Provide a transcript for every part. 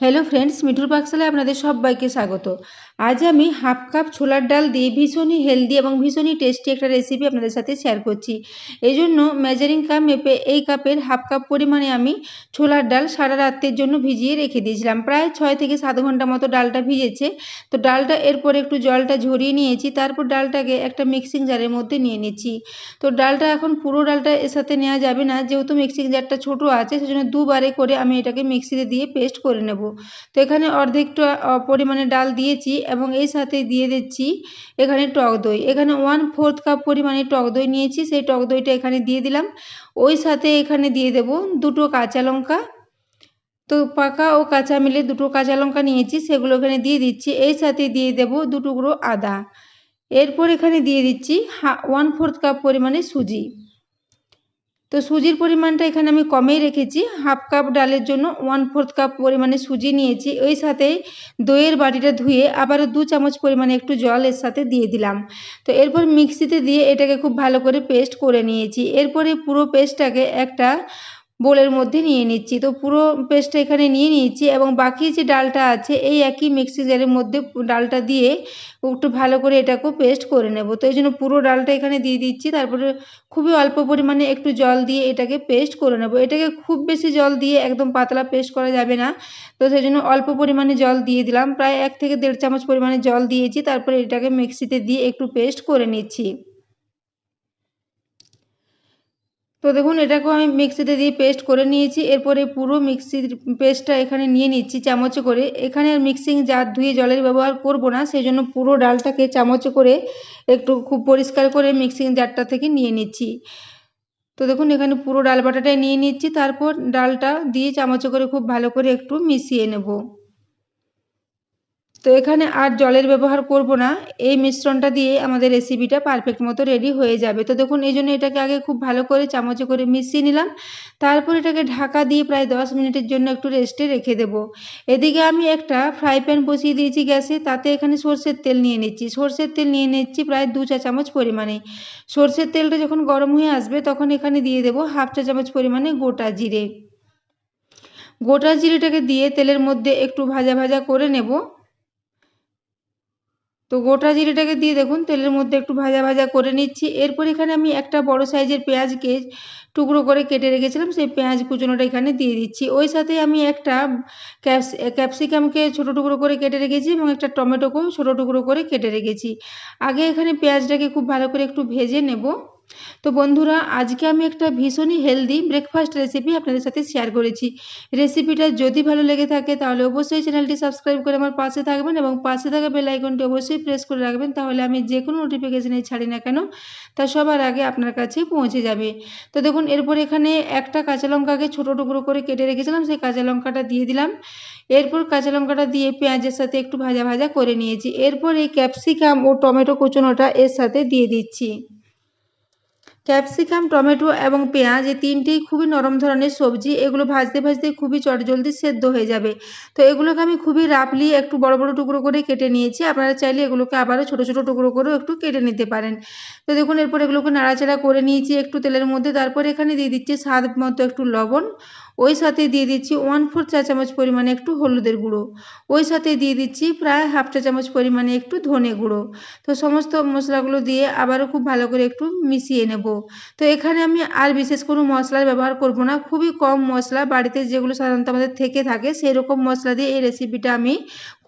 Hello friends মিঠুর পাকশালায় আপনাদের সবাইকে স্বাগত। আজ আমি হাফ কাপ ছোলার ডাল দিয়ে ভীষণই হেলদি এবং ভীষণই টেস্টি একটা রেসিপি আপনাদের সাথে শেয়ার করছি। এই জন্য মেজারিং কাপ মেপে এই কাপের হাফ কাপ পরিমাণে আমি ছোলার ডাল সারা রাতের জন্য ভিজিয়ে রেখে দিয়েছিলাম। প্রায় ছয় থেকে সাত ঘণ্টা মতো ডালটা ভিজেছে। তো ডালটা এরপর একটু জলটা ঝরিয়ে নিয়েছি, তারপর ডালটাকে একটা মিক্সিং জারের মধ্যে নিয়ে নিচ্ছি। তো ডালটা এখন পুরো ডালটা এর সাথে নেওয়া যাবে না, যেহেতু মিক্সিং জারটা ছোটো আছে, সেজন্য দুবারে করে আমি এটাকে মিক্সিতে দিয়ে পেস্ট করে নেব। তো এখানে অর্ধেকটা পরিমাণে ডাল দিয়েছি এবং এই সাথে দিয়ে দিচ্ছি এখানে টক দই। এখানে ওয়ান ফোর্থ কাপ পরিমাণে টক দই নিয়েছি, সেই টক দইটা এখানে দিয়ে দিলাম। ওই সাথে এখানে দিয়ে দেব দুটো কাঁচা লঙ্কা। তো পাকা ও কাঁচা মিলে দুটো কাঁচা লঙ্কা নিয়েছি, সেগুলো এখানে দিয়ে দিচ্ছি। এই সাথে দিয়ে দেব দু টুকরো আদা। এরপর এখানে দিয়ে দিচ্ছি হা ওয়ান ফোর্থ কাপ পরিমাণে সুজি। তো সুজির পরিমাণটা এখানে আমি কমেই রেখেছি। হাফ কাপ ডালের জন্য ওয়ান ফোর্থ কাপ পরিমাণে সুজি নিয়েছি। ওই সাথে দইয়ের বাটিটা ধুয়ে আবারও দু চামচ পরিমাণে একটু জল এর সাথে দিয়ে দিলাম। তো এরপর মিক্সিতে দিয়ে এটাকে খুব ভালো করে পেস্ট করে নিয়েছি। এরপরে পুরো পেস্টটাকে একটা বোলের মধ্যে নিয়ে নিচ্ছি। তো পুরো পেস্টটা এখানে নিয়ে নিয়েছি এবং বাকি যে ডালটা আছে, এই একই মিক্সি জারের মধ্যে ডালটা দিয়ে একটু ভালো করে এটাকেও পেস্ট করে নেব। তো এই জন্য পুরো ডালটা এখানে দিয়ে দিচ্ছি। তারপরে খুবই অল্প পরিমাণে একটু জল দিয়ে এটাকে পেস্ট করে নেব। এটাকে খুব বেশি জল দিয়ে একদম পাতলা পেস্ট করা যাবে না। তো সেই জন্য অল্প পরিমাণে জল দিয়ে দিলাম। প্রায় এক থেকে দেড় চামচ পরিমাণে জল দিয়েছি। তারপরে এটাকে মিক্সিতে দিয়ে একটু পেস্ট করে নিচ্ছি। তো দেখুন, এটাকেও আমি মিক্সিতে দিয়ে পেস্ট করে নিয়েছি। এরপরে পুরো মিক্সির পেস্টটা এখানে নিয়ে নিচ্ছি চামচে করে। এখানে আর মিক্সিং জার ধুয়ে জলের ব্যবহার করব না সেই জন্য পুরো ডালটাকে চামচে করে একটু খুব পরিষ্কার করে মিক্সিং জারটা থেকে নিয়ে নিচ্ছি। তো দেখুন, এখানে পুরো ডাল বাটাটাই নিয়ে নিচ্ছি। তারপর ডালটা দিয়ে চামচে করে খুব ভালো করে একটু মিশিয়ে নেব। তো এখানে আর জলের ব্যবহার করব না। এই মিশ্রণটা দিয়ে আমাদের রেসিপিটা পারফেক্ট মতো রেডি হয়ে যাবে। তো দেখুন, এই জন্য এটাকে আগে খুব ভালো করে চামচে করে মিশিয়ে নিলাম। তারপর এটাকে ঢাকা দিয়ে প্রায় দশ মিনিটের জন্য একটু রেস্টে রেখে দেব। এদিকে আমি একটা ফ্রাই প্যান বসিয়ে দিয়েছি গ্যাসে। তাতে এখানে সর্ষের তেল নিয়ে নিচ্ছি। সর্ষের তেল নিয়ে নিচ্ছি প্রায় দু চা চামচ পরিমাণে। সর্ষের তেলটা যখন গরম হয়ে আসবে, তখন এখানে দিয়ে দেবো হাফ চা চামচ পরিমাণে গোটা জিরে। গোটা জিরেটাকে দিয়ে তেলের মধ্যে একটু ভাজা ভাজা করে নেব। তো গোটা জিরেটাকে দিয়ে দেখুন, তেলের মধ্যে একটু ভাজা ভাজা করে নিচ্ছি। এরপর এখানে আমি একটা বড় সাইজের পেঁয়াজকে টুকরো করে কেটে রেখেছিলাম, সেই পেঁয়াজ কুচনোটা এখানে দিয়ে দিচ্ছি। ওই সাথে আমি একটা ক্যাপস, ক্যাপসিকামকে ছোটো টুকরো করে কেটে রেখেছি এবং একটা টমেটোকেও ছোটো টুকরো করে কেটে রেখেছি। আগে এখানে পেঁয়াজটাকে খুব ভালো করে একটু ভেজে নেব। তো বন্ধুরা, আজকে আমি একটা ভীষণই হেলদি ব্রেকফাস্ট রেসিপি আপনাদের সাথে শেয়ার করেছি। রেসিপিটা যদি ভালো লেগে থাকে, তাহলে অবশ্যই চ্যানেলটি সাবস্ক্রাইব করে আমার পাশে থাকবেন এবং পাশে থাকা বেল আইকনটি অবশ্যই প্রেস করে রাখবেন, তাহলে আমি যে কোনো নোটিফিকেশানে ছাড়ি না কেন, তা সবার আগে আপনার কাছে পৌঁছে যাবে। তো দেখুন, এরপর এখানে একটা কাঁচা লঙ্কাকে ছোটো টুকরো করে কেটে রেখেছিলাম, সেই কাঁচা লঙ্কাটা দিয়ে দিলাম। এরপর কাঁচা লঙ্কাটা দিয়ে পেঁয়াজের সাথে একটু ভাজা ভাজা করে নিয়েছি। এরপর এই ক্যাপসিকাম ও টমেটো কুচনোটা এর সাথে দিয়ে দিচ্ছি। ক্যাপসিকাম, টমেটো এবং পেঁয়াজ এই তিনটেই খুবই নরম ধরনের সবজি। এগুলো ভাজতে ভাজতে খুবই চটজলদি সেদ্ধ হয়ে যাবে। তো এগুলোকে আমি খুবই রাফলি একটু বড় বড় টুকরো করে কেটে নিয়েছি। আপনারা চাইলে এগুলোকে আবারও ছোটো ছোটো টুকরো করেও একটু কেটে নিতে পারেন। তো দেখুন, এরপর এগুলোকে নাড়াচাড়া করে নিয়েছি একটু তেলের মধ্যে। তারপর এখানে দিয়ে দিচ্ছি স্বাদ মতো একটু লবণ। ওই সাথে দিয়ে দিচ্ছি ওয়ান ফোর চা চামচ পরিমাণে একটু হলুদের গুঁড়ো। ওই সাথে দিয়ে দিচ্ছি প্রায় হাফ চা চামচ পরিমাণে একটু ধনে গুঁড়ো। তো সমস্ত মশলাগুলো দিয়ে আবারও খুব ভালো করে একটু মিশিয়ে নেব। তো এখানে আমি আর বিশেষ কোনো মশলার ব্যবহার করব না। খুবই কম মশলা বাড়িতে যেগুলো সাধারণত আমাদের থেকে থাকে সেই রকম মশলা দিয়ে এই রেসিপিটা আমি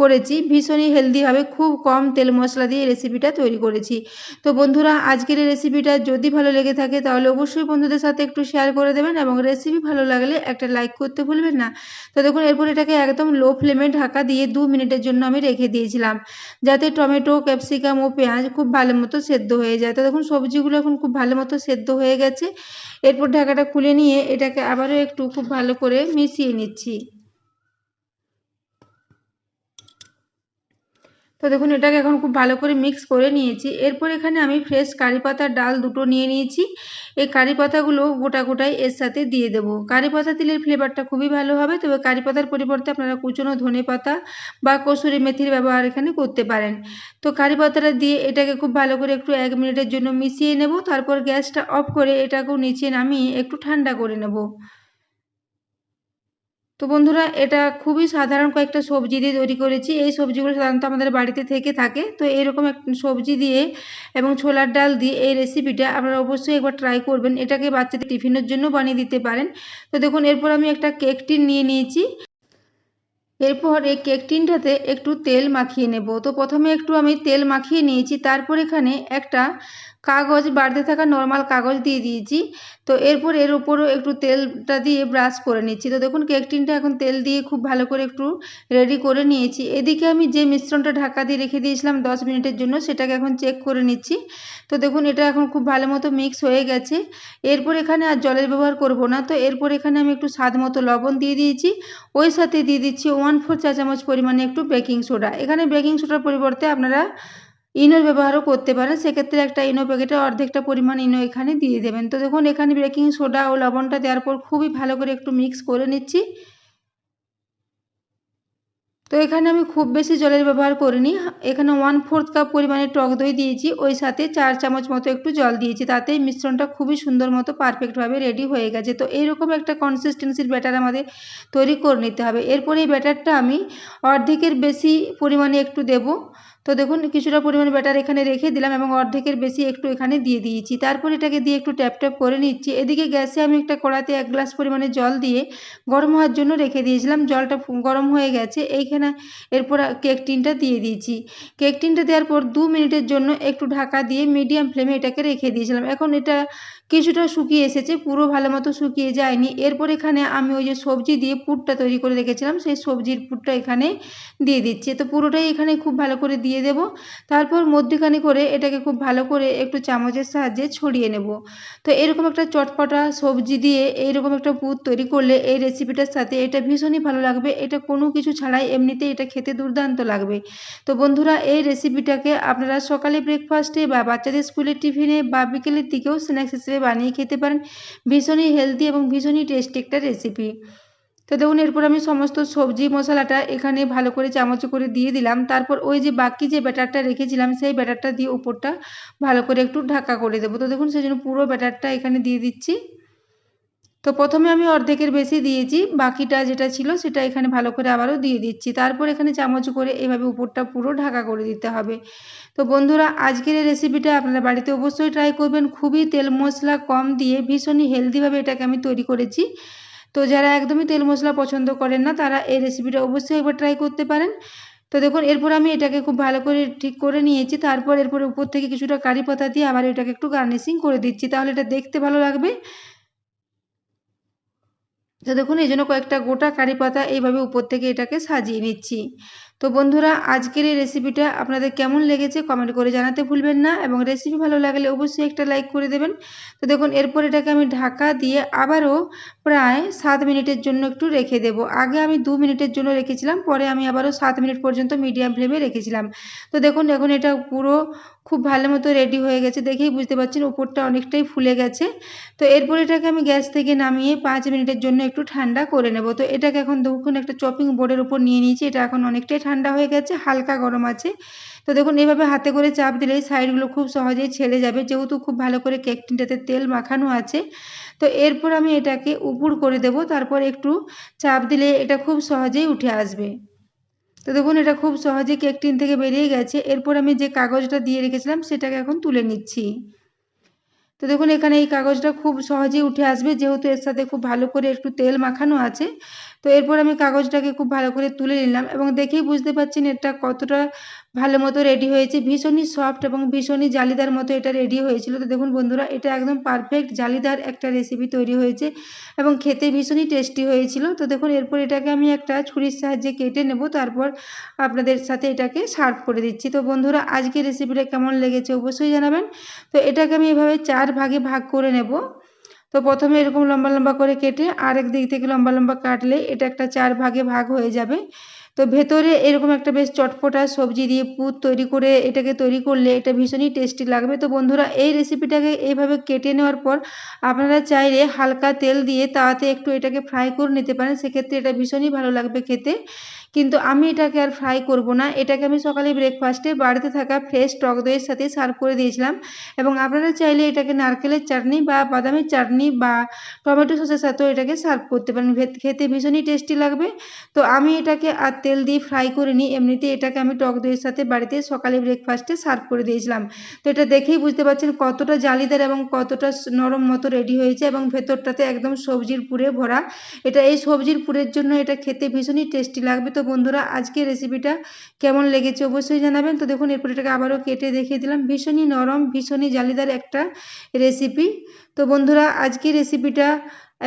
করেছি। ভীষণই হেলদিভাবে খুব কম তেল মশলা দিয়ে এই রেসিপিটা তৈরি করেছি। তো বন্ধুরা, আজকের এই রেসিপিটা যদি ভালো লেগে থাকে, তাহলে অবশ্যই বন্ধুদের সাথে একটু শেয়ার করে দেবেন এবং রেসিপি ভালো লাগলে একটা লাইক করতে ভুলবেন না। তো দেখুন, এরপর এটাকে একদম লো ফ্লেমে ঢাকা দিয়ে দু মিনিটের জন্য আমি রেখে দিয়েছিলাম, যাতে টমেটো, ক্যাপসিকাম ও পেঁয়াজ খুব ভালো মতো সেদ্ধ হয়ে যায়। তো দেখুন, সবজিগুলো এখন খুব ভালো মতো সেদ্ধ হয়ে গেছে। এরপর ঢাকাটা খুলে নিয়ে এটাকে আবারও একটু খুব ভালো করে মিশিয়ে নিচ্ছি। তো দেখুন, এটাকে এখন খুব ভালো করে মিক্স করে নিয়েছি। এরপর এখানে আমি ফ্রেশ কারি পাতার ডাল দুটো নিয়ে নিয়েছি। এই কারি পাতাগুলো গোটা গোটাই এর সাথে দিয়ে দেবো। কারি পাতা দিলে ফ্লেভারটা খুবই ভালো হবে। তবে কারি পাতার পরিবর্তে আপনারা কুচনো ধনে পাতা বা কসুরি মেথির ব্যবহার এখানে করতে পারেন। তো কারি পাতাটা দিয়ে এটাকে খুব ভালো করে একটু এক মিনিটের জন্য মিশিয়ে নেব। তারপর গ্যাসটা অফ করে এটাকেও নিচে নামিয়ে একটু ঠান্ডা করে নেব। তো বন্ধুরা, এটা খুবই সাধারণ কয়েকটা সবজি দিয়ে তৈরি করেছি। এই সবজিগুলো সাধারণত আমাদের বাড়িতে থেকে থাকে। তো এরকম এক সবজি দিয়ে এবং ছোলার ডাল দিয়ে এই রেসিপিটা আপনারা অবশ্যই একবার ট্রাই করবেন। এটাকে বাচ্চাদের টিফিনের জন্য বানিয়ে দিতে পারেন। তো দেখুন, এরপর আমি একটা কেক টিন নিয়ে নিয়েছি। এরপর এই কেক টিনটাতে একটু তেল মাখিয়ে নেব। তো প্রথমে একটু আমি তেল মাখিয়ে নিয়েছি। তারপর এখানে একটা কাগজ, বাড়তে থাকা নর্মাল কাগজ দিয়ে দিয়েছি। তো এরপর এর উপরও একটু তেলটা দিয়ে ব্রাশ করে নিচ্ছি। তো দেখুন কেক টিনটা এখন তেল দিয়ে খুব ভালো করে একটু রেডি করে নিয়েছি। এদিকে আমি যে মিশ্রণটা ঢাকা দিয়ে রেখে দিয়েছিলাম দশ মিনিটের জন্য, সেটাকে এখন চেক করে নিচ্ছি। তো দেখুন এটা এখন খুব ভালো মতো মিক্স হয়ে গেছে। এরপর এখানে আর জলের ব্যবহার করব না। তো এরপর এখানে আমি একটু স্বাদ মতো লবণ দিয়ে দিয়েছি। ওই সাথে দিয়ে দিচ্ছি ওয়ান ফোর চা চামচ পরিমাণে একটু বেকিং সোডা এখানে বেকিং সোডার পরিবর্তে আপনারা ইনোর ব্যবহারও করতে পারেন। সেক্ষেত্রে একটা ইনো প্যাকেটে অর্ধেকটা পরিমাণ ইনো এখানে দিয়ে দেবেন। তো দেখুন, এখানে বেকিং সোডা ও লবণটা দেওয়ার পর খুবই ভালো করে একটু মিক্স করে নিচ্ছি। তো এখানে আমি খুব বেশি জলের ব্যবহার করিনি। এখানে ওয়ান ফোর্থ কাপ পরিমাণে টক দই দিয়েছি। ওই সাথে চার চামচ মতো একটু জল দিয়েছি। তাতেই মিশ্রণটা খুবই সুন্দর মতো পারফেক্টভাবে রেডি হয়ে গেছে। তো এইরকম একটা কনসিস্টেন্সির ব্যাটার আমাদের তৈরি করে নিতে হবে। এরপরে এই ব্যাটারটা আমি অর্ধেকের বেশি পরিমাণে একটু দেবো। তো দেখুন, কিছুটা পরিমাণ ব্যাটার এখানে রেখে দিলাম এবং অর্ধেকের বেশি একটু এখানে দিয়ে দিয়েছি। তারপর এটাকে দিয়ে একটু ট্যাপ ট্যাপ করে নিচ্ছি। এদিকে গ্যাসে আমি একটা কড়াতে এক গ্লাস পরিমাণে জল দিয়ে গরম হওয়ার জন্য রেখে দিয়েছিলাম। জলটা গরম হয়ে গেছে। এইখানে এরপর কেক টিনটা দিয়ে দিয়েছি। কেক টিনটা দেওয়ার পর দু মিনিটের জন্য একটু ঢাকা দিয়ে মিডিয়াম ফ্লেমে এটাকে রেখে দিয়েছিলাম। এখন এটা কিছুটা শুকিয়ে এসেছে। পুরো ভালো মতো শুকিয়ে যায়নি। এরপর এখানে আমি ওই যে সবজি দিয়ে পুরটা তৈরি করে রেখেছিলাম। সেই সবজির পুরটা এখানে দিয়ে দিচ্ছি। তো পুরোটাই এখানে খুব ভালো করে দিয়ে দেব। তারপর মধ্যখানে করে এটাকে খুব ভালো করে একটু চামচের সাহায্যে ছড়িয়ে নেব। তো এরকম একটা চটপটা সবজি দিয়ে এইরকম একটা পুর তৈরি করলে এই রেসিপিটার সাথে এটা ভীষণই ভালো লাগবে। এটা কোনো কিছু ছাড়াই এমনিতেই এটা খেতে দুর্দান্ত লাগবে। তো বন্ধুরা, এই রেসিপিটাকে আপনারা সকালে ব্রেকফাস্টে বা বাচ্চাদের স্কুলের টিফিনে বা বিকেলের দিকেও স্ন্যাক্স হিসেবে বানিয়ে খেতে পারেন। ভীষণই হেলদি এবং ভীষণই টেস্টি একটা রেসিপি তো দেখুন, এরপর আমি সমস্ত সবজি, মশলাটা এখানে ভালো করে চামচে করে দিয়ে দিলাম। তারপর ওই যে বাকি যে ব্যাটারটা রেখেছিলাম, সেই ব্যাটারটা দিয়ে উপরটা ভালো করে একটু ঢাকা করে দেবো। তো দেখুন সেই জন্য পুরো ব্যাটারটা এখানে দিয়ে দিচ্ছি। তো প্রথমে আমি অর্ধেকের বেশি দিয়েছি, বাকিটা যেটা ছিল সেটা এখানে ভালো করে আবারও দিয়ে দিচ্ছি। তারপর এখানে চামচ করে এভাবে উপরটা পুরো ঢাকা করে দিতে হবে। তো বন্ধুরা, আজকের এই রেসিপিটা আপনারা বাড়িতে অবশ্যই ট্রাই করবেন। খুবই তেল মশলা কম দিয়ে ভীষণই হেলদিভাবে এটাকে আমি তৈরি করেছি। তো যারা একদমই তেল মশলা পছন্দ করেন না, তারা এই রেসিপিটা অবশ্যই একবার ট্রাই করতে পারেন। তো দেখুন, এরপর আমি এটাকে খুব ভালো করে ঠিক করে নিয়েছি। তারপর এরপর উপর থেকে কিছুটা কারি পাতা দিয়ে আবার এটাকে একটু গার্নিশিং করে দিচ্ছি, তাহলে এটা দেখতে ভালো লাগবে। তো দেখুন, এই জন্য কয়েকটা গোটা কারি পাতা এইভাবে উপর থেকে এটাকে সাজিয়ে নিচ্ছি। তো বন্ধুরা, আজকের এই রেসিপিটা আপনাদের কেমন লেগেছে কমেন্ট করে জানাতে ভুলবেন না এবং রেসিপি ভালো লাগলে অবশ্যই একটা লাইক করে দেবেন। তো দেখুন, এরপর এটাকে আমি ঢাকা দিয়ে আবারও প্রায় সাত মিনিটের জন্য একটু রেখে দেব। আগে আমি দু মিনিটের জন্য রেখেছিলাম, পরে আমি আবারও সাত মিনিট পর্যন্ত মিডিয়াম ফ্লেমে রেখেছিলাম। তো দেখুন, এখন এটা পুরো খুব ভালো মতো রেডি হয়ে গেছে, দেখেই বুঝতে পারছেন উপরটা অনেকটাই ফুলে গেছে। তো এরপর এটাকে আমি গ্যাস থেকে নামিয়ে পাঁচ মিনিটের জন্য একটু ঠান্ডা করে নেব। তো এটাকে এখন দেখুন, একটা চপিং বোর্ডের উপর নিয়ে নিয়েছি, এটা এখন অনেকটাই ঠান্ডা হয়ে গেছে, হালকা গরম আছে। তো দেখুন, এভাবে হাতে করে চাপ দিলেই সাইডগুলো খুব সহজেই ছেড়ে যাবে। যেহেতু খুব ভালো করে কেক টিনটাতে তেল মাখানো আছে, তো এরপর আমি এটাকে উপর করে দেব। তারপর একটু চাপ দিলে এটা খুব সহজেই উঠে আসবে। তো দেখুন, এটা খুব সহজে কেক টিন থেকে বেরিয়ে গেছে। এরপর আমি যে কাগজটা দিয়ে রেখেছিলাম, সেটাকে এখন তুলে নিচ্ছি। তো দেখুন, এখানে এই কাগজটা খুব সহজেই উঠে আসবে। যেহেতু এর সাথে খুব ভালো করে একটু তেল মাখানো আছে তো এরপর আমি কাগজটাকে খুব ভালো করে তুলে নিলাম এবং দেখেই বুঝতে পারছেন এটা কতটা ভালো মতো রেডি হয়েছে। ভীষণই সফট এবং ভীষণই জালিদার মতো এটা রেডি হয়েছিল। তো দেখুন বন্ধুরা, এটা একদম পারফেক্ট জালিদার একটা রেসিপি তৈরি হয়েছে এবং খেতে ভীষণই টেস্টি হয়েছিল। তো দেখুন, এরপর এটাকে আমি একটা ছুরির সাহায্যে কেটে নেব। তারপর আপনাদের সাথে এটাকে সার্ভ করে দিচ্ছি। তো বন্ধুরা আজকে রেসিপিটা কেমন লেগেছে অবশ্যই জানাবেন। তো এটাকে আমি এভাবে চার ভাগে ভাগ করে নেব। তো প্রথমে এরকম লম্বা লম্বা করে কেটে আরেক দিক থেকে লম্বা লম্বা কাটলে এটা একটা চার ভাগে ভাগ হয়ে যাবে। তো ভেতরে এরকম একটা বেশ চটপটা সবজি দিয়ে পুর তৈরি করে এটাকে তৈরি করলে এটা ভীষণই টেস্টি লাগবে। তো বন্ধুরা, এই রেসিপিটাকে এইভাবে কেটে নেওয়ার পর আপনারা চাইলে হালকা তেল দিয়ে তাতে একটু এটাকে ফ্রাই করে নিতে পারেন। সেক্ষেত্রে এটা ভীষণই ভালো লাগবে খেতে। কিন্তু আমি এটাকে আর ফ্রাই করব না। এটাকে আমি সকালে ব্রেকফাস্টে বাড়িতে থাকা ফ্রেশ টক দইয়ের সাথে সার্ভ করে দিয়েছিলাম। এবং আপনারা চাইলে এটাকে নারকেলের চাটনি বা বাদামের চাটনি বা টমেটো সসের সাথেও এটাকে সার্ভ করতে পারেন। খেতে ভীষণই টেস্টি লাগবে। তো আমি এটাকে আর তেল দিয়ে ফ্রাই করে নিই। এমনিতে এটাকে আমি টক দইয়ের সাথে বাড়িতে সকালে ব্রেকফাস্টে সার্ভ করে দিয়েছিলাম। তো এটা দেখেই বুঝতে পারছেন কতটা জালিদার এবং কতটা নরম মতো রেডি হয়েছে এবং ভেতরটাতে একদম সবজির পুরে ভরা। এটা এই সবজির পুরের জন্য এটা খেতে ভীষণই টেস্টি লাগবে। তো বন্ধুরা আজকে রেসিপিটা কেমন লেগেছে অবশ্যই জানাবেন। তো দেখুন, এরপর এটাকে আবারও কেটে দেখিয়ে দিলাম। ভীষণই নরম, ভীষণই জালিদার একটা রেসিপি তো বন্ধুরা আজকে রেসিপিটা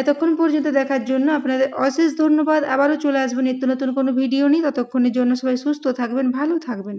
এতক্ষণ পর্যন্ত দেখার জন্য আপনাদের অশেষ ধন্যবাদ। আবারও চলে আসবেন নিত্য নতুন কোনো ভিডিও নিয়ে। ততক্ষণের জন্য সবাই সুস্থ থাকবেন, ভালো থাকবেন।